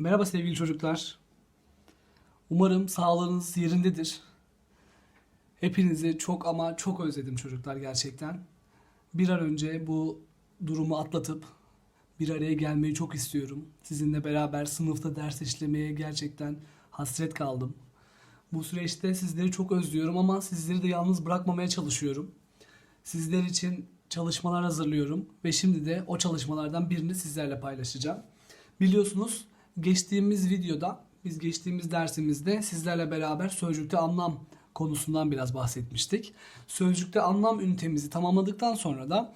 Merhaba sevgili çocuklar. Umarım sağlığınız yerindedir. Hepinizi çok ama çok özledim çocuklar gerçekten. Bir an önce bu durumu atlatıp bir araya gelmeyi çok istiyorum. Sizinle beraber sınıfta ders işlemeye gerçekten hasret kaldım. Bu süreçte sizleri çok özlüyorum ama sizleri de yalnız bırakmamaya çalışıyorum. Sizler için çalışmalar hazırlıyorum ve şimdi de o çalışmalardan birini sizlerle paylaşacağım. Biliyorsunuz geçtiğimiz videoda biz geçtiğimiz dersimizde sizlerle beraber sözcükte anlam konusundan biraz bahsetmiştik. Sözcükte anlam ünitemizi tamamladıktan sonra da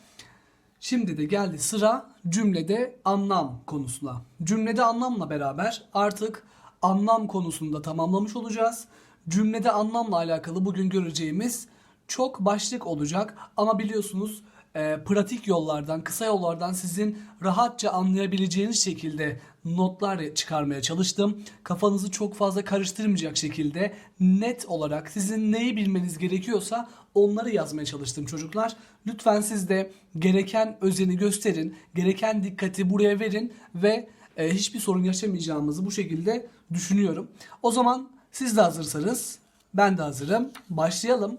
şimdi de geldi sıra cümlede anlam konusuna. Cümlede anlamla beraber artık anlam konusunda tamamlamış olacağız. Cümlede anlamla alakalı bugün göreceğimiz çok başlık olacak ama biliyorsunuz e, pratik yollardan, kısa yollardan sizin rahatça anlayabileceğiniz şekilde notlar çıkarmaya çalıştım. Kafanızı çok fazla karıştırmayacak şekilde net olarak sizin neyi bilmeniz gerekiyorsa onları yazmaya çalıştım çocuklar. Lütfen siz de gereken özeni gösterin, gereken dikkati buraya verin ve e, hiçbir sorun yaşamayacağımızı bu şekilde düşünüyorum. O zaman siz de hazırsanız ben de hazırım. Başlayalım.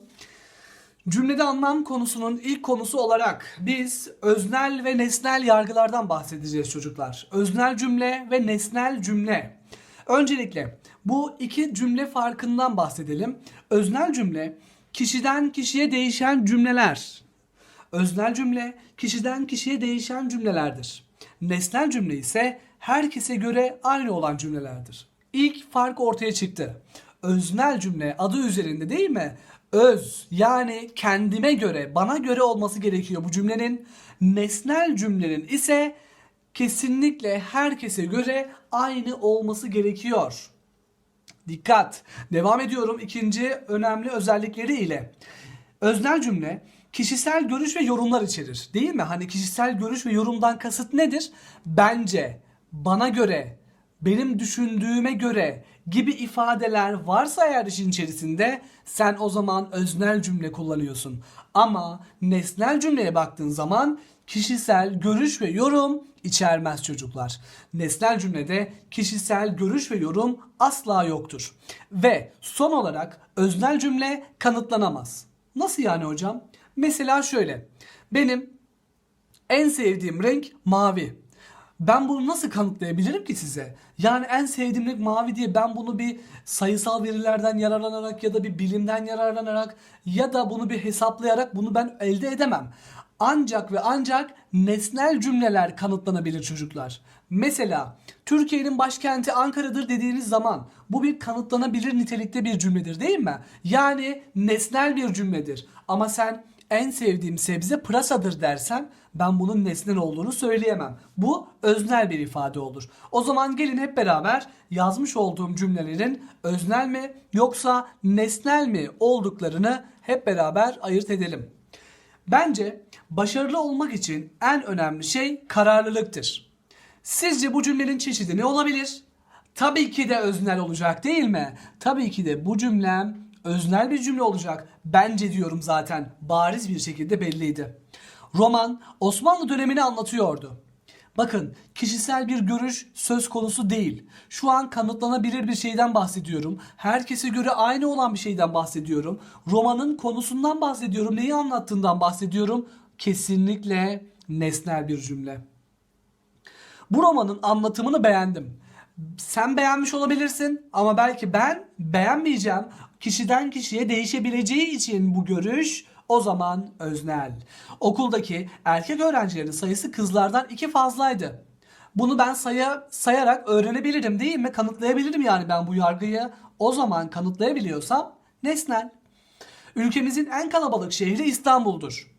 Cümlede anlam konusunun ilk konusu olarak biz öznel ve nesnel yargılardan bahsedeceğiz çocuklar. Öznel cümle ve nesnel cümle. Öncelikle bu iki cümle farkından bahsedelim. Öznel cümle kişiden kişiye değişen cümleler. Öznel cümle kişiden kişiye değişen cümlelerdir. Nesnel cümle ise herkese göre aynı olan cümlelerdir. İlk fark ortaya çıktı. Öznel cümle adı üzerinde değil mi? Öz yani kendime göre, bana göre olması gerekiyor bu cümlenin. Nesnel cümlenin ise kesinlikle herkese göre aynı olması gerekiyor. Dikkat. Devam ediyorum ikinci önemli özellikleri ile. Öznel cümle kişisel görüş ve yorumlar içerir. Değil mi? Hani kişisel görüş ve yorumdan kasıt nedir? Bence, bana göre, benim düşündüğüme göre gibi ifadeler varsa eğer işin içerisinde sen o zaman öznel cümle kullanıyorsun. Ama nesnel cümleye baktığın zaman kişisel görüş ve yorum içermez çocuklar. Nesnel cümlede kişisel görüş ve yorum asla yoktur. Ve son olarak öznel cümle kanıtlanamaz. Nasıl yani hocam? Mesela şöyle. Benim en sevdiğim renk mavi. Ben bunu nasıl kanıtlayabilirim ki size? Yani en sevdiğim renk mavi diye ben bunu bir sayısal verilerden yararlanarak ya da bir bilimden yararlanarak ya da bunu bir hesaplayarak bunu ben elde edemem. Ancak ve ancak nesnel cümleler kanıtlanabilir çocuklar. Mesela Türkiye'nin başkenti Ankara'dır dediğiniz zaman bu bir kanıtlanabilir nitelikte bir cümledir değil mi? Yani nesnel bir cümledir. Ama sen en sevdiğim sebze pırasadır dersen ben bunun nesnel olduğunu söyleyemem. Bu öznel bir ifade olur. O zaman gelin hep beraber yazmış olduğum cümlelerin öznel mi yoksa nesnel mi olduklarını hep beraber ayırt edelim. Bence başarılı olmak için en önemli şey kararlılıktır. Sizce bu cümlenin çeşidi ne olabilir? Tabii ki de öznel olacak değil mi? Tabii ki de bu cümlem öznel bir cümle olacak. Bence diyorum zaten bariz bir şekilde belliydi. Roman Osmanlı dönemini anlatıyordu. Bakın kişisel bir görüş söz konusu değil. Şu an kanıtlanabilir bir şeyden bahsediyorum. Herkese göre aynı olan bir şeyden bahsediyorum. Romanın konusundan bahsediyorum. Neyi anlattığından bahsediyorum. Kesinlikle nesnel bir cümle. Bu romanın anlatımını beğendim. Sen beğenmiş olabilirsin ama belki ben beğenmeyeceğim. Kişiden kişiye değişebileceği için bu görüş o zaman öznel. Okuldaki erkek öğrencilerin sayısı kızlardan iki fazlaydı. Bunu ben saya, sayarak öğrenebilirim değil mi? Kanıtlayabilirim yani ben bu yargıyı. O zaman kanıtlayabiliyorsam nesnel. Ülkemizin en kalabalık şehri İstanbul'dur.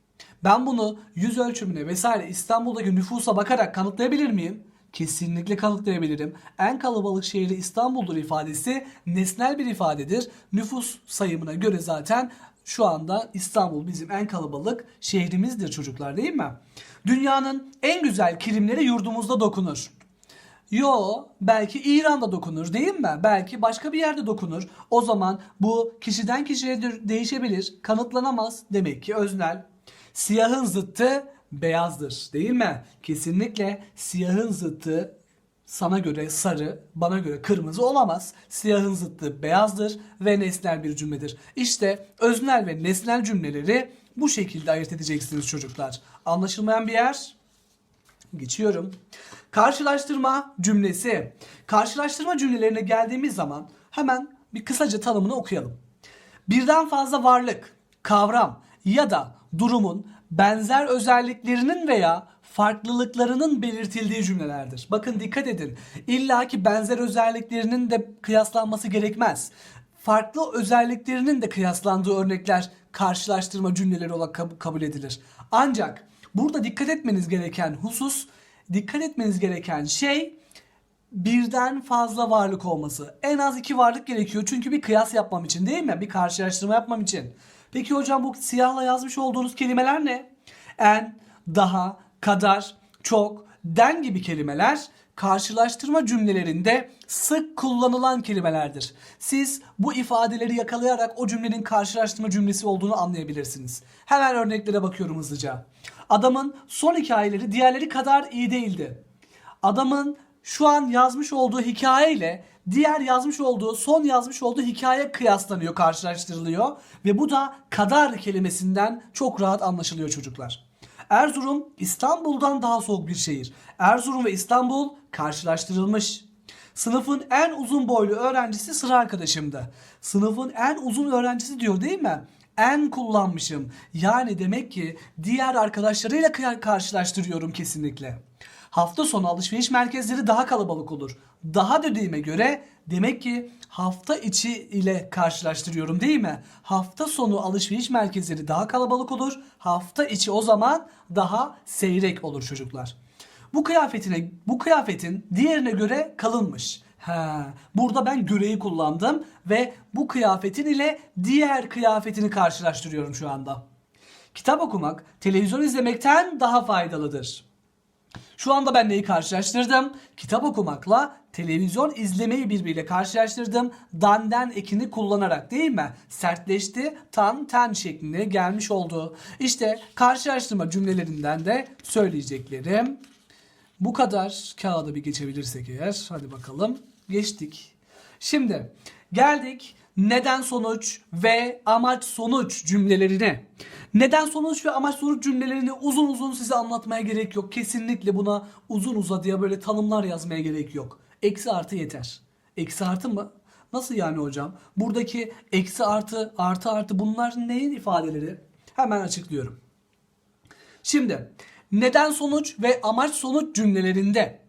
Ben bunu yüz ölçümüne vesaire İstanbul'daki nüfusa bakarak kanıtlayabilir miyim? Kesinlikle kanıtlayabilirim. En kalabalık şehri İstanbul'dur ifadesi nesnel bir ifadedir. Nüfus sayımına göre zaten şu anda İstanbul bizim en kalabalık şehrimizdir çocuklar değil mi? Dünyanın en güzel kilimleri yurdumuzda dokunur. Yo belki İran'da dokunur değil mi? Belki başka bir yerde dokunur. O zaman bu kişiden kişiye de- değişebilir. Kanıtlanamaz. Demek ki öznel. Siyahın zıttı beyazdır değil mi? Kesinlikle siyahın zıttı sana göre sarı, bana göre kırmızı olamaz. Siyahın zıttı beyazdır ve nesnel bir cümledir. İşte öznel ve nesnel cümleleri bu şekilde ayırt edeceksiniz çocuklar. Anlaşılmayan bir yer? Geçiyorum. Karşılaştırma cümlesi. Karşılaştırma cümlelerine geldiğimiz zaman hemen bir kısaca tanımını okuyalım. Birden fazla varlık, kavram ya da durumun benzer özelliklerinin veya farklılıklarının belirtildiği cümlelerdir. Bakın dikkat edin. İlla ki benzer özelliklerinin de kıyaslanması gerekmez. Farklı özelliklerinin de kıyaslandığı örnekler karşılaştırma cümleleri olarak kab- kabul edilir. Ancak burada dikkat etmeniz gereken husus, dikkat etmeniz gereken şey birden fazla varlık olması. En az iki varlık gerekiyor çünkü bir kıyas yapmam için değil mi? Bir karşılaştırma yapmam için. Peki hocam bu siyahla yazmış olduğunuz kelimeler ne? En, daha, kadar, çok, den gibi kelimeler karşılaştırma cümlelerinde sık kullanılan kelimelerdir. Siz bu ifadeleri yakalayarak o cümlenin karşılaştırma cümlesi olduğunu anlayabilirsiniz. Hemen örneklere bakıyorum hızlıca. Adamın son hikayeleri diğerleri kadar iyi değildi adamın şu an yazmış olduğu hikaye ile diğer yazmış olduğu, son yazmış olduğu hikaye kıyaslanıyor, karşılaştırılıyor ve bu da kadar kelimesinden çok rahat anlaşılıyor çocuklar. Erzurum İstanbul'dan daha soğuk bir şehir. Erzurum ve İstanbul karşılaştırılmış. Sınıfın en uzun boylu öğrencisi sıra arkadaşımdı. Sınıfın en uzun öğrencisi diyor değil mi? En kullanmışım. Yani demek ki diğer arkadaşlarıyla karşılaştırıyorum kesinlikle. Hafta sonu alışveriş merkezleri daha kalabalık olur. Daha dediğime göre demek ki hafta içi ile karşılaştırıyorum değil mi? Hafta sonu alışveriş merkezleri daha kalabalık olur. Hafta içi o zaman daha seyrek olur çocuklar. Bu kıyafetine bu kıyafetin diğerine göre kalınmış. Ha, burada ben göreyi kullandım ve bu kıyafetin ile diğer kıyafetini karşılaştırıyorum şu anda. Kitap okumak televizyon izlemekten daha faydalıdır. Şu anda ben neyi karşılaştırdım? Kitap okumakla televizyon izlemeyi birbiriyle karşılaştırdım. Danden ekini kullanarak değil mi? Sertleşti, tan, ten şeklinde gelmiş oldu. İşte karşılaştırma cümlelerinden de söyleyeceklerim. Bu kadar kağıda bir geçebilirsek eğer. Hadi bakalım. Geçtik. Şimdi geldik neden sonuç ve amaç sonuç cümlelerine. Neden sonuç ve amaç sonuç cümlelerini uzun uzun size anlatmaya gerek yok. Kesinlikle buna uzun uzadıya böyle tanımlar yazmaya gerek yok. Eksi artı yeter. Eksi artı mı? Nasıl yani hocam? Buradaki eksi artı artı artı bunlar neyin ifadeleri? Hemen açıklıyorum. Şimdi neden sonuç ve amaç sonuç cümlelerinde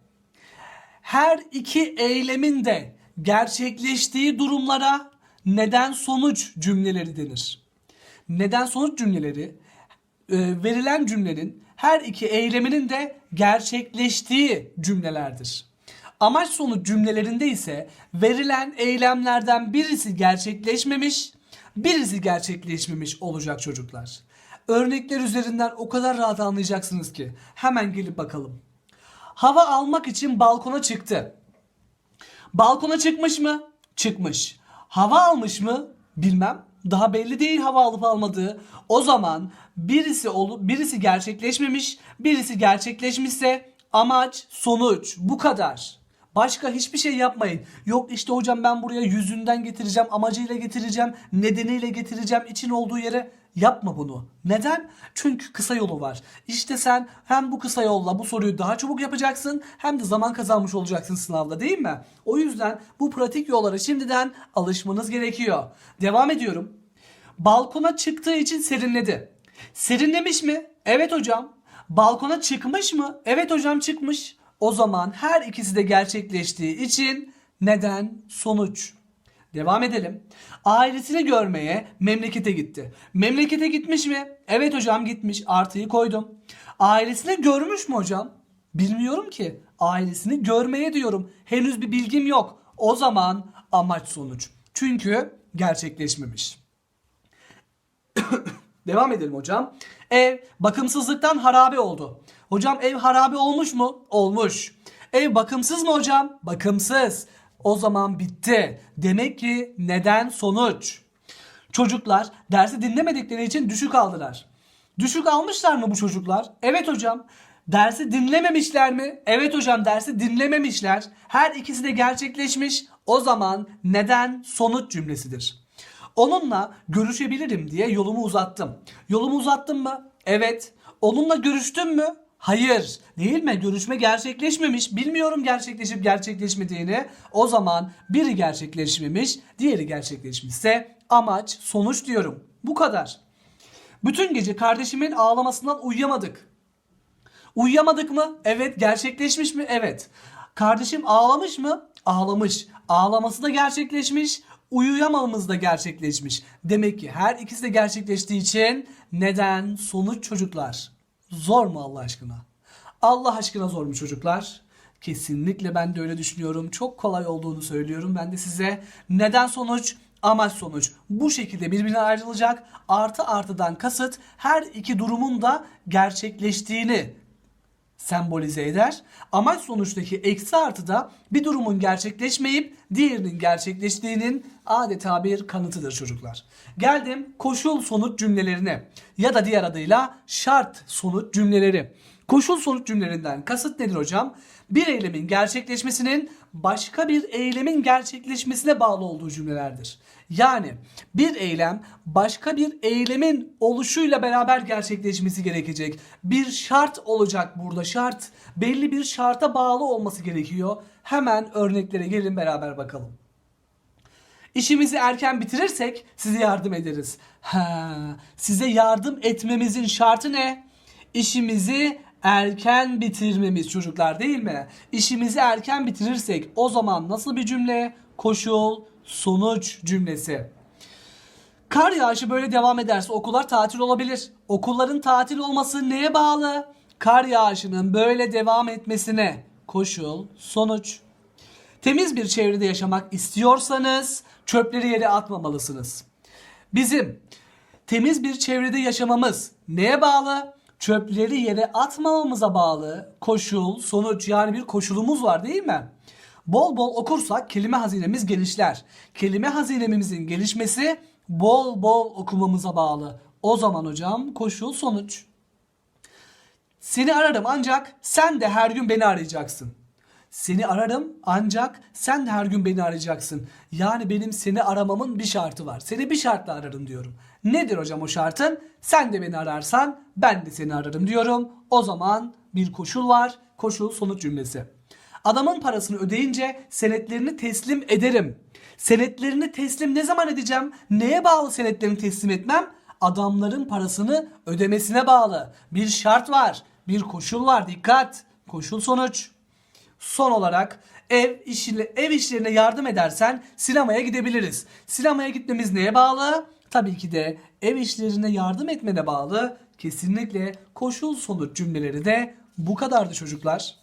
her iki eylemin de gerçekleştiği durumlara neden sonuç cümleleri denir. Neden sonuç cümleleri e, verilen cümlenin her iki eyleminin de gerçekleştiği cümlelerdir. Amaç sonuç cümlelerinde ise verilen eylemlerden birisi gerçekleşmemiş, birisi gerçekleşmemiş olacak çocuklar. Örnekler üzerinden o kadar rahat anlayacaksınız ki hemen gelip bakalım. Hava almak için balkona çıktı. Balkona çıkmış mı? Çıkmış. Hava almış mı? Bilmem. Daha belli değil hava alıp almadığı. O zaman birisi olu birisi gerçekleşmemiş, birisi gerçekleşmişse amaç, sonuç bu kadar. Başka hiçbir şey yapmayın. Yok işte hocam ben buraya yüzünden getireceğim, amacıyla getireceğim, nedeniyle getireceğim, için olduğu yere yapma bunu. Neden? Çünkü kısa yolu var. İşte sen hem bu kısa yolla bu soruyu daha çabuk yapacaksın hem de zaman kazanmış olacaksın sınavda değil mi? O yüzden bu pratik yollara şimdiden alışmanız gerekiyor. Devam ediyorum. Balkona çıktığı için serinledi. Serinlemiş mi? Evet hocam. Balkona çıkmış mı? Evet hocam çıkmış. O zaman her ikisi de gerçekleştiği için neden sonuç. Devam edelim. Ailesini görmeye memlekete gitti. Memlekete gitmiş mi? Evet hocam gitmiş. Artıyı koydum. Ailesini görmüş mü hocam? Bilmiyorum ki. Ailesini görmeye diyorum. Henüz bir bilgim yok. O zaman amaç sonuç. Çünkü gerçekleşmemiş. Devam edelim hocam. Ev bakımsızlıktan harabe oldu. Hocam ev harabe olmuş mu? Olmuş. Ev bakımsız mı hocam? Bakımsız. O zaman bitti. Demek ki neden sonuç. Çocuklar dersi dinlemedikleri için düşük aldılar. Düşük almışlar mı bu çocuklar? Evet hocam. Dersi dinlememişler mi? Evet hocam dersi dinlememişler. Her ikisi de gerçekleşmiş. O zaman neden sonuç cümlesidir. Onunla görüşebilirim diye yolumu uzattım. Yolumu uzattım mı? Evet. Onunla görüştüm mü? Hayır. Değil mi? Görüşme gerçekleşmemiş. Bilmiyorum gerçekleşip gerçekleşmediğini. O zaman biri gerçekleşmemiş, diğeri gerçekleşmişse amaç, sonuç diyorum. Bu kadar. Bütün gece kardeşimin ağlamasından uyuyamadık. Uyuyamadık mı? Evet. Gerçekleşmiş mi? Evet. Kardeşim ağlamış mı? Ağlamış. Ağlaması da gerçekleşmiş. Uyuyamamamız da gerçekleşmiş. Demek ki her ikisi de gerçekleştiği için neden sonuç çocuklar? Zor mu Allah aşkına? Allah aşkına zor mu çocuklar? Kesinlikle ben de öyle düşünüyorum. Çok kolay olduğunu söylüyorum. Ben de size neden sonuç amaç sonuç bu şekilde birbirine ayrılacak. Artı artıdan kasıt her iki durumun da gerçekleştiğini sembolize eder. Amaç sonuçtaki eksi artı da bir durumun gerçekleşmeyip diğerinin gerçekleştiğinin adeta bir kanıtıdır çocuklar. Geldim koşul sonuç cümlelerine ya da diğer adıyla şart sonuç cümleleri. Koşul sonuç cümlelerinden kasıt nedir hocam? Bir eylemin gerçekleşmesinin başka bir eylemin gerçekleşmesine bağlı olduğu cümlelerdir. Yani bir eylem başka bir eylemin oluşuyla beraber gerçekleşmesi gerekecek. Bir şart olacak burada şart. Belli bir şarta bağlı olması gerekiyor. Hemen örneklere gelin beraber bakalım. İşimizi erken bitirirsek size yardım ederiz. Ha, size yardım etmemizin şartı ne? İşimizi erken bitirmemiz çocuklar değil mi? İşimizi erken bitirirsek o zaman nasıl bir cümle? Koşul, sonuç cümlesi. Kar yağışı böyle devam ederse okullar tatil olabilir. Okulların tatil olması neye bağlı? Kar yağışının böyle devam etmesine. Koşul, sonuç. Temiz bir çevrede yaşamak istiyorsanız çöpleri yere atmamalısınız. Bizim temiz bir çevrede yaşamamız neye bağlı? Çöpleri yere atmamamıza bağlı. Koşul, sonuç yani bir koşulumuz var değil mi? Bol bol okursak kelime hazinemiz genişler. Kelime hazinemizin gelişmesi bol bol okumamıza bağlı. O zaman hocam koşul sonuç. Seni ararım ancak sen de her gün beni arayacaksın. Seni ararım ancak sen de her gün beni arayacaksın. Yani benim seni aramamın bir şartı var. Seni bir şartla ararım diyorum. Nedir hocam o şartın? Sen de beni ararsan ben de seni ararım diyorum. O zaman bir koşul var. Koşul sonuç cümlesi. Adamın parasını ödeyince senetlerini teslim ederim. Senetlerini teslim ne zaman edeceğim? Neye bağlı senetlerini teslim etmem? Adamların parasını ödemesine bağlı. Bir şart var. Bir koşul var. Dikkat. Koşul sonuç. Son olarak ev işine, ev işlerine yardım edersen sinemaya gidebiliriz. Sinemaya gitmemiz neye bağlı? Tabii ki de ev işlerine yardım etmene bağlı. Kesinlikle koşul sonuç cümleleri de bu kadardı çocuklar.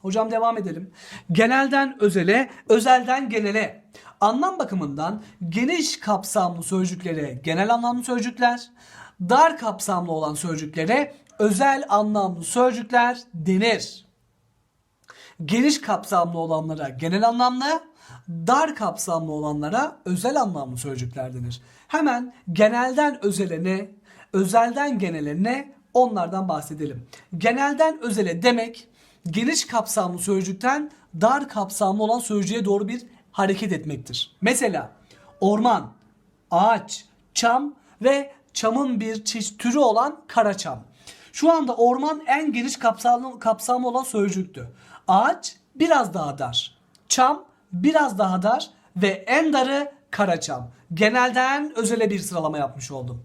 Hocam devam edelim. Genelden özele, özelden genele. Anlam bakımından geniş kapsamlı sözcüklere genel anlamlı sözcükler, dar kapsamlı olan sözcüklere özel anlamlı sözcükler denir. Geniş kapsamlı olanlara genel anlamlı, dar kapsamlı olanlara özel anlamlı sözcükler denir. Hemen genelden özele ne, özelden genele ne onlardan bahsedelim. Genelden özele demek geniş kapsamlı sözcükten dar kapsamlı olan sözcüğe doğru bir hareket etmektir. Mesela orman, ağaç, çam ve çamın bir çeşit türü olan karaçam. Şu anda orman en geniş kapsamlı, kapsamlı olan sözcüktü. Ağaç biraz daha dar. Çam biraz daha dar ve en darı karaçam. Genelden özele bir sıralama yapmış oldum.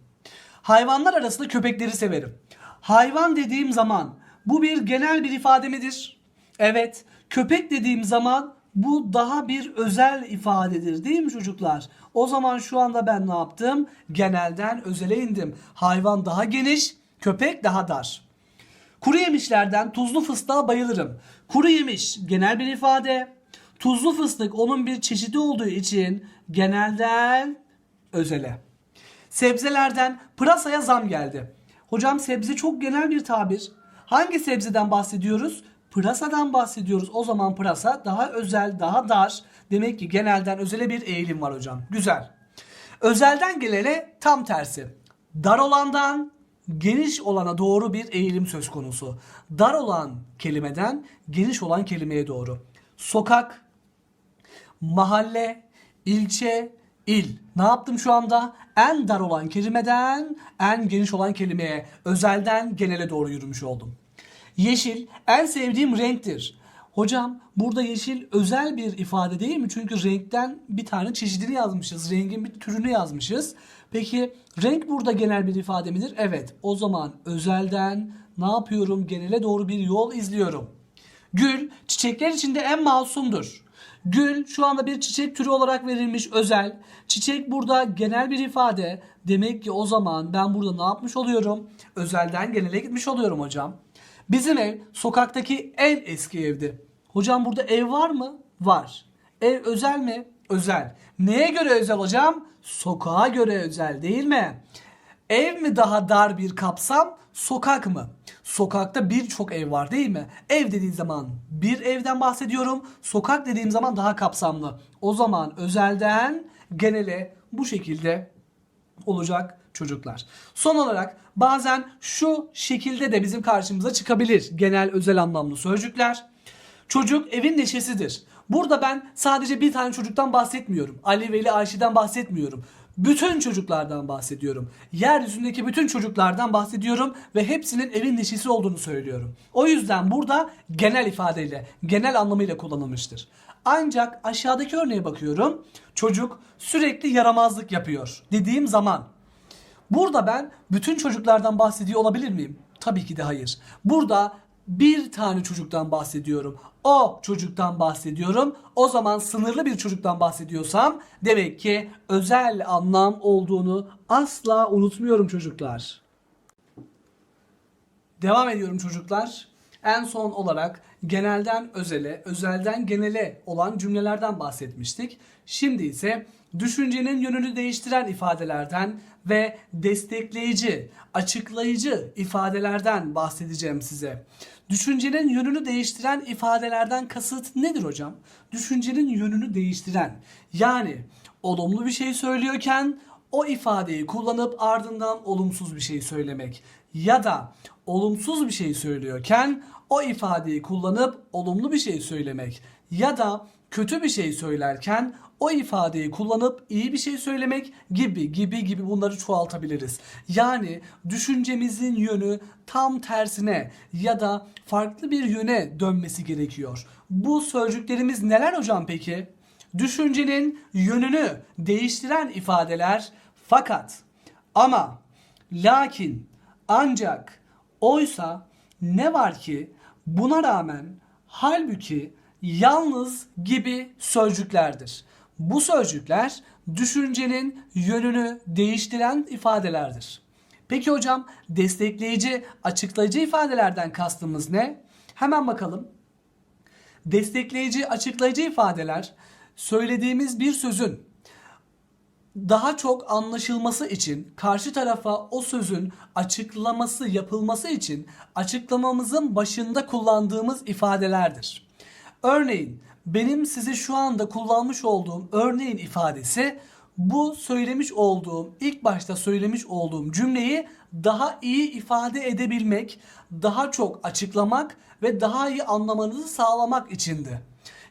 Hayvanlar arasında köpekleri severim. Hayvan dediğim zaman bu bir genel bir ifade midir? Evet. Köpek dediğim zaman bu daha bir özel ifadedir değil mi çocuklar? O zaman şu anda ben ne yaptım? Genelden özele indim. Hayvan daha geniş, köpek daha dar. Kuru yemişlerden tuzlu fıstığa bayılırım. Kuru yemiş genel bir ifade. Tuzlu fıstık onun bir çeşidi olduğu için genelden özele. Sebzelerden pırasaya zam geldi. Hocam sebze çok genel bir tabir. Hangi sebzeden bahsediyoruz? Pırasadan bahsediyoruz. O zaman pırasa daha özel, daha dar. Demek ki genelden özele bir eğilim var hocam. Güzel. Özelden gelene tam tersi. Dar olandan geniş olana doğru bir eğilim söz konusu. Dar olan kelimeden geniş olan kelimeye doğru. Sokak, mahalle, ilçe, il. Ne yaptım şu anda? En dar olan kelimeden en geniş olan kelimeye, özelden genele doğru yürümüş oldum. Yeşil en sevdiğim renktir. Hocam burada yeşil özel bir ifade değil mi? Çünkü renkten bir tane çeşidini yazmışız. Rengin bir türünü yazmışız. Peki renk burada genel bir ifade midir? Evet. O zaman özelden ne yapıyorum? Genele doğru bir yol izliyorum. Gül çiçekler içinde en masumdur. Gül şu anda bir çiçek türü olarak verilmiş özel. Çiçek burada genel bir ifade. Demek ki o zaman ben burada ne yapmış oluyorum? Özelden genele gitmiş oluyorum hocam. Bizim ev sokaktaki en eski evdi. Hocam burada ev var mı? Var. Ev özel mi? Özel. Neye göre özel hocam? Sokağa göre özel değil mi? Ev mi daha dar bir kapsam, sokak mı? Sokakta birçok ev var değil mi? Ev dediğim zaman bir evden bahsediyorum. Sokak dediğim zaman daha kapsamlı. O zaman özelden genele bu şekilde olacak çocuklar. Son olarak bazen şu şekilde de bizim karşımıza çıkabilir genel özel anlamlı sözcükler. Çocuk evin neşesidir. Burada ben sadece bir tane çocuktan bahsetmiyorum. Ali, Veli, Ayşe'den bahsetmiyorum. Bütün çocuklardan bahsediyorum. Yeryüzündeki bütün çocuklardan bahsediyorum ve hepsinin evin neşesi olduğunu söylüyorum. O yüzden burada genel ifadeyle, genel anlamıyla kullanılmıştır. Ancak aşağıdaki örneğe bakıyorum. Çocuk sürekli yaramazlık yapıyor dediğim zaman Burada ben bütün çocuklardan bahsediyor olabilir miyim? Tabii ki de hayır. Burada bir tane çocuktan bahsediyorum. O çocuktan bahsediyorum. O zaman sınırlı bir çocuktan bahsediyorsam demek ki özel anlam olduğunu asla unutmuyorum çocuklar. Devam ediyorum çocuklar. En son olarak genelden özele, özelden genele olan cümlelerden bahsetmiştik. Şimdi ise düşüncenin yönünü değiştiren ifadelerden ve destekleyici, açıklayıcı ifadelerden bahsedeceğim size. Düşüncenin yönünü değiştiren ifadelerden kasıt nedir hocam? Düşüncenin yönünü değiştiren. Yani olumlu bir şey söylüyorken o ifadeyi kullanıp ardından olumsuz bir şey söylemek ya da olumsuz bir şey söylüyorken o ifadeyi kullanıp olumlu bir şey söylemek ya da kötü bir şey söylerken o ifadeyi kullanıp iyi bir şey söylemek gibi gibi gibi bunları çoğaltabiliriz. Yani düşüncemizin yönü tam tersine ya da farklı bir yöne dönmesi gerekiyor. Bu sözcüklerimiz neler hocam peki? Düşüncenin yönünü değiştiren ifadeler fakat ama lakin ancak oysa ne var ki buna rağmen halbuki yalnız gibi sözcüklerdir. Bu sözcükler düşüncenin yönünü değiştiren ifadelerdir. Peki hocam destekleyici, açıklayıcı ifadelerden kastımız ne? Hemen bakalım. Destekleyici, açıklayıcı ifadeler söylediğimiz bir sözün daha çok anlaşılması için karşı tarafa o sözün açıklaması yapılması için açıklamamızın başında kullandığımız ifadelerdir. Örneğin benim size şu anda kullanmış olduğum örneğin ifadesi bu söylemiş olduğum ilk başta söylemiş olduğum cümleyi daha iyi ifade edebilmek, daha çok açıklamak ve daha iyi anlamanızı sağlamak içindi.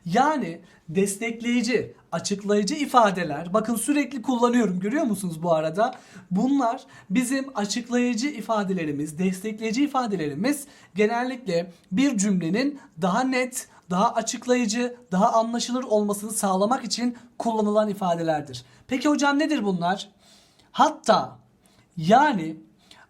Yani destekleyici, açıklayıcı ifadeler bakın sürekli kullanıyorum görüyor musunuz bu arada? Bunlar bizim açıklayıcı ifadelerimiz, destekleyici ifadelerimiz genellikle bir cümlenin daha net, daha açıklayıcı, daha anlaşılır olmasını sağlamak için kullanılan ifadelerdir. Peki hocam nedir bunlar? Hatta yani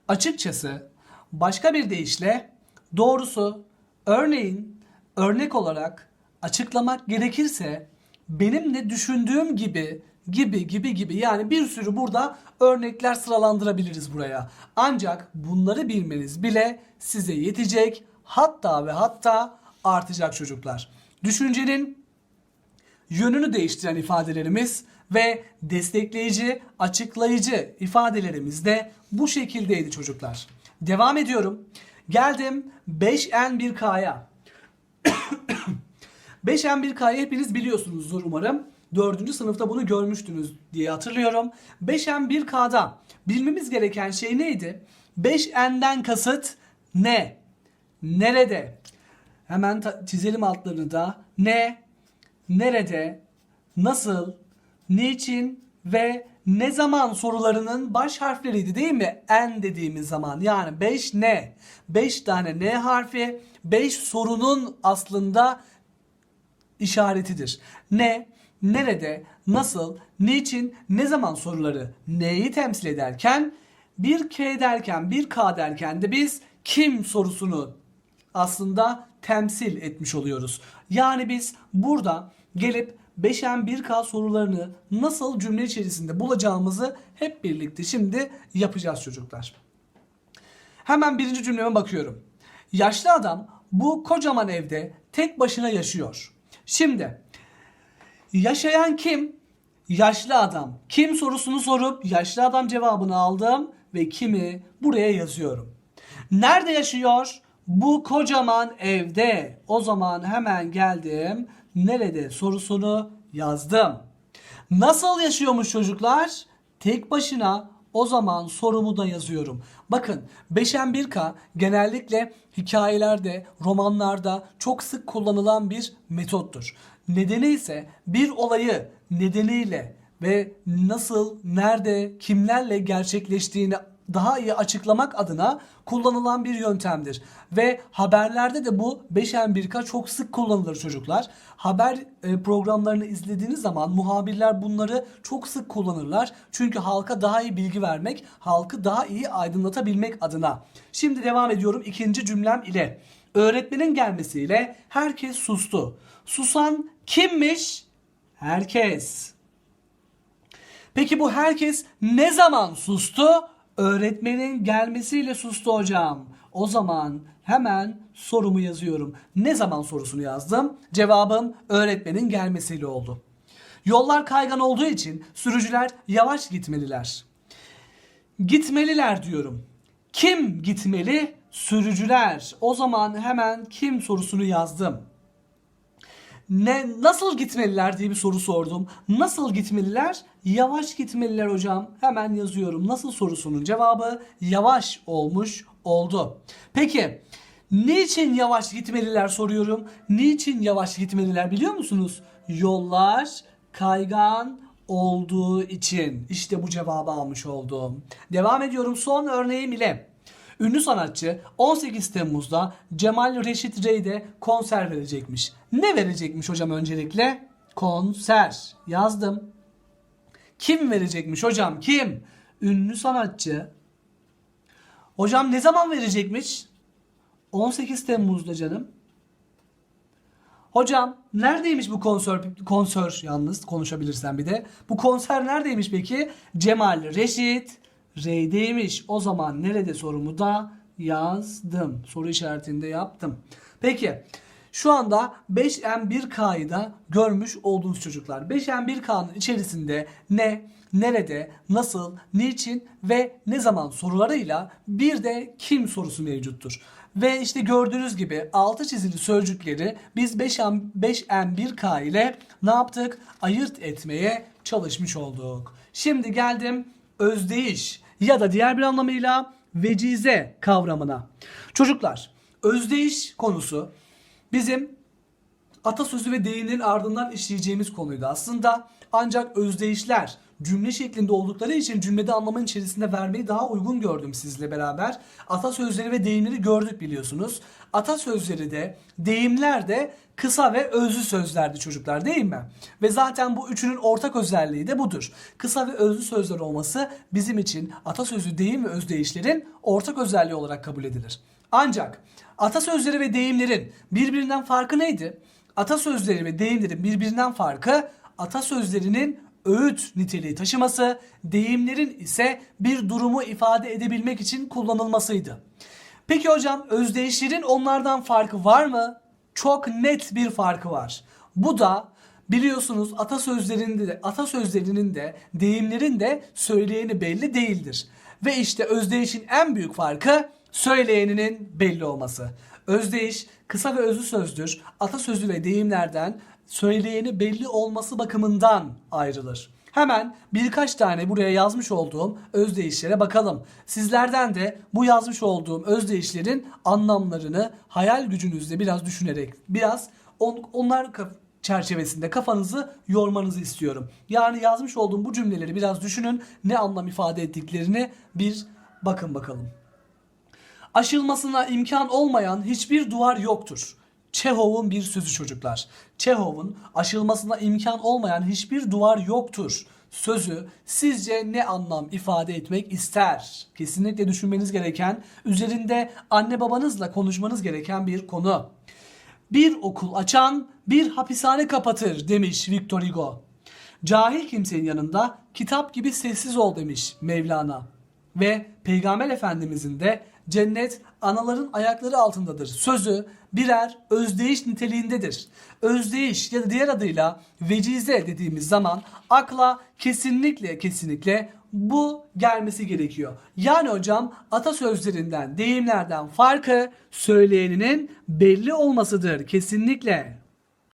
açıkçası başka bir deyişle doğrusu örneğin örnek olarak açıklamak gerekirse benim de düşündüğüm gibi gibi gibi gibi yani bir sürü burada örnekler sıralandırabiliriz buraya. Ancak bunları bilmeniz bile size yetecek hatta ve hatta artacak çocuklar. Düşüncenin yönünü değiştiren ifadelerimiz ve destekleyici, açıklayıcı ifadelerimiz de bu şekildeydi çocuklar. Devam ediyorum. Geldim 5N1K'ya. 5N1K'yı hepiniz biliyorsunuzdur umarım. 4. sınıfta bunu görmüştünüz diye hatırlıyorum. 5N1K'da bilmemiz gereken şey neydi? 5n'den kasıt ne? Nerede? Hemen çizelim altlarını da. Ne? Nerede? Nasıl? Niçin? Ve ne zaman sorularının baş harfleriydi değil mi? En dediğimiz zaman. Yani 5 ne? 5 tane ne harfi 5 sorunun aslında işaretidir. Ne, nerede, nasıl, niçin, ne zaman soruları neyi temsil ederken bir K derken, bir K derken de biz kim sorusunu aslında temsil etmiş oluyoruz. Yani biz burada gelip 5'en 1K sorularını nasıl cümle içerisinde bulacağımızı hep birlikte şimdi yapacağız çocuklar. Hemen birinci cümleme bakıyorum. Yaşlı adam bu kocaman evde tek başına yaşıyor. Şimdi yaşayan kim? Yaşlı adam. Kim sorusunu sorup yaşlı adam cevabını aldım ve kimi buraya yazıyorum. Nerede yaşıyor? Bu kocaman evde. O zaman hemen geldim. Nerede sorusunu yazdım. Nasıl yaşıyormuş çocuklar? Tek başına o zaman sorumu da yazıyorum. Bakın 5'en 1K genellikle hikayelerde, romanlarda çok sık kullanılan bir metottur. Nedeni ise bir olayı nedeniyle ve nasıl, nerede, kimlerle gerçekleştiğini daha iyi açıklamak adına kullanılan bir yöntemdir. Ve haberlerde de bu 5'en 1K çok sık kullanılır çocuklar. Haber e, programlarını izlediğiniz zaman muhabirler bunları çok sık kullanırlar. Çünkü halka daha iyi bilgi vermek, halkı daha iyi aydınlatabilmek adına. Şimdi devam ediyorum ikinci cümlem ile. Öğretmenin gelmesiyle herkes sustu. Susan kimmiş? Herkes. Peki bu herkes ne zaman sustu? Öğretmenin gelmesiyle sustu hocam. O zaman hemen sorumu yazıyorum. Ne zaman sorusunu yazdım? Cevabım öğretmenin gelmesiyle oldu. Yollar kaygan olduğu için sürücüler yavaş gitmeliler. Gitmeliler diyorum. Kim gitmeli? Sürücüler. O zaman hemen kim sorusunu yazdım ne nasıl gitmeliler diye bir soru sordum. Nasıl gitmeliler? Yavaş gitmeliler hocam. Hemen yazıyorum. Nasıl sorusunun cevabı yavaş olmuş oldu. Peki niçin yavaş gitmeliler soruyorum. Niçin yavaş gitmeliler biliyor musunuz? Yollar kaygan olduğu için. İşte bu cevabı almış oldum. Devam ediyorum son örneğim ile. Ünlü sanatçı 18 Temmuz'da Cemal Reşit Rey'de konser verecekmiş. Ne verecekmiş hocam öncelikle? Konser. Yazdım. Kim verecekmiş hocam? Kim? Ünlü sanatçı. Hocam ne zaman verecekmiş? 18 Temmuz'da canım. Hocam neredeymiş bu konser konser yalnız konuşabilirsen bir de. Bu konser neredeymiş peki? Cemal Reşit R'deymiş. O zaman nerede sorumu da yazdım. Soru işaretinde yaptım. Peki şu anda 5M1K'yı da görmüş oldunuz çocuklar. 5M1K'nın içerisinde ne, nerede, nasıl, niçin ve ne zaman sorularıyla bir de kim sorusu mevcuttur. Ve işte gördüğünüz gibi altı çizili sözcükleri biz 5M, 5M1K ile ne yaptık? Ayırt etmeye çalışmış olduk. Şimdi geldim özdeyiş ya da diğer bir anlamıyla vecize kavramına. Çocuklar özdeyiş konusu bizim atasözü ve deyimlerin ardından işleyeceğimiz konuydu aslında. Ancak özdeyişler cümle şeklinde oldukları için cümlede anlamın içerisinde vermeyi daha uygun gördüm sizle beraber. Atasözleri ve deyimleri gördük biliyorsunuz. Atasözleri de deyimler de kısa ve özlü sözlerdi çocuklar değil mi? Ve zaten bu üçünün ortak özelliği de budur. Kısa ve özlü sözler olması bizim için atasözü, deyim ve özdeyişlerin ortak özelliği olarak kabul edilir. Ancak atasözleri ve deyimlerin birbirinden farkı neydi? Atasözleri ve deyimlerin birbirinden farkı atasözlerinin öğüt niteliği taşıması, deyimlerin ise bir durumu ifade edebilmek için kullanılmasıydı. Peki hocam özdeyişlerin onlardan farkı var mı? Çok net bir farkı var. Bu da biliyorsunuz atasözlerinde de atasözlerinin de deyimlerin de söyleyeni belli değildir. Ve işte özdeyişin en büyük farkı söyleyeninin belli olması. Özdeyiş kısa ve özlü sözdür. Atasözü ve deyimlerden söyleyeni belli olması bakımından ayrılır. Hemen birkaç tane buraya yazmış olduğum özdeyişlere bakalım. Sizlerden de bu yazmış olduğum özdeyişlerin anlamlarını hayal gücünüzle biraz düşünerek biraz on, onlar çerçevesinde kafanızı yormanızı istiyorum. Yani yazmış olduğum bu cümleleri biraz düşünün. Ne anlam ifade ettiklerini bir bakın bakalım. Aşılmasına imkan olmayan hiçbir duvar yoktur. Çehov'un bir sözü çocuklar. Çehov'un aşılmasına imkan olmayan hiçbir duvar yoktur. Sözü sizce ne anlam ifade etmek ister? Kesinlikle düşünmeniz gereken, üzerinde anne babanızla konuşmanız gereken bir konu. Bir okul açan bir hapishane kapatır demiş Victor Hugo. Cahil kimsenin yanında kitap gibi sessiz ol demiş Mevlana. Ve Peygamber Efendimizin de cennet anaların ayakları altındadır. Sözü birer özdeyiş niteliğindedir. Özdeyiş ya da diğer adıyla vecize dediğimiz zaman akla kesinlikle kesinlikle bu gelmesi gerekiyor. Yani hocam atasözlerinden, deyimlerden farkı söyleyeninin belli olmasıdır kesinlikle.